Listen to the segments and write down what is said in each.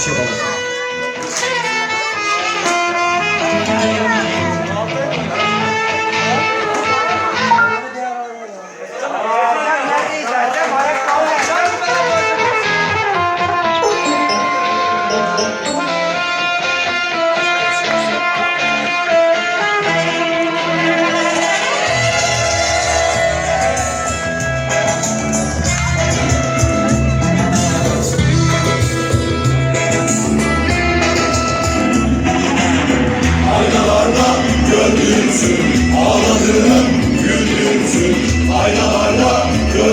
しょう。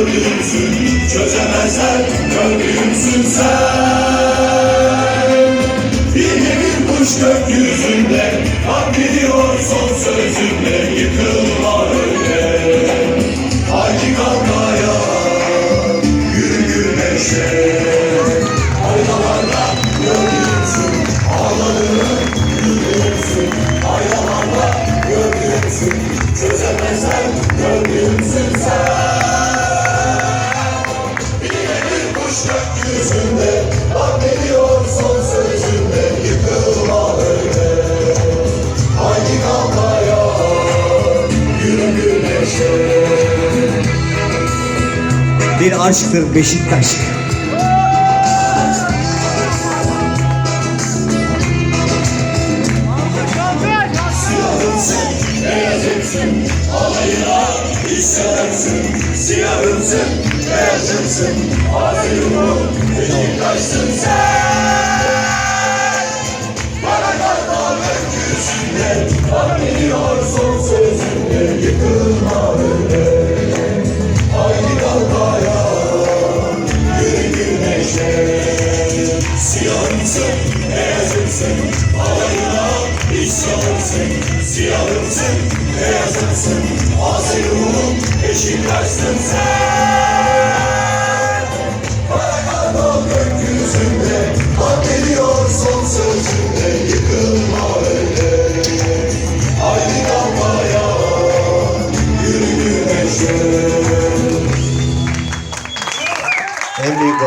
Kördüğümsün çözemezler Kördüğümsün sen. Bir nevi kuş gökyüzü Bir aşktır Beşiktaş. Siyahımsın, siyahımsın, beyazımsın, ayrımı, Beşiktaş'sın sen. Bana kartal gökyüzünde, bak gidiyor son sözün. siyahımsın, beyazımsın, alayına isyanımsın, siyahımsın, beyazımsın, azil ruhum, Beşiktaş'sın sen. Bırakalım gökyüzünde, hak ediyor son sözünde, yıkılma öyle. Haydi kalmaya, güneşe. En büyük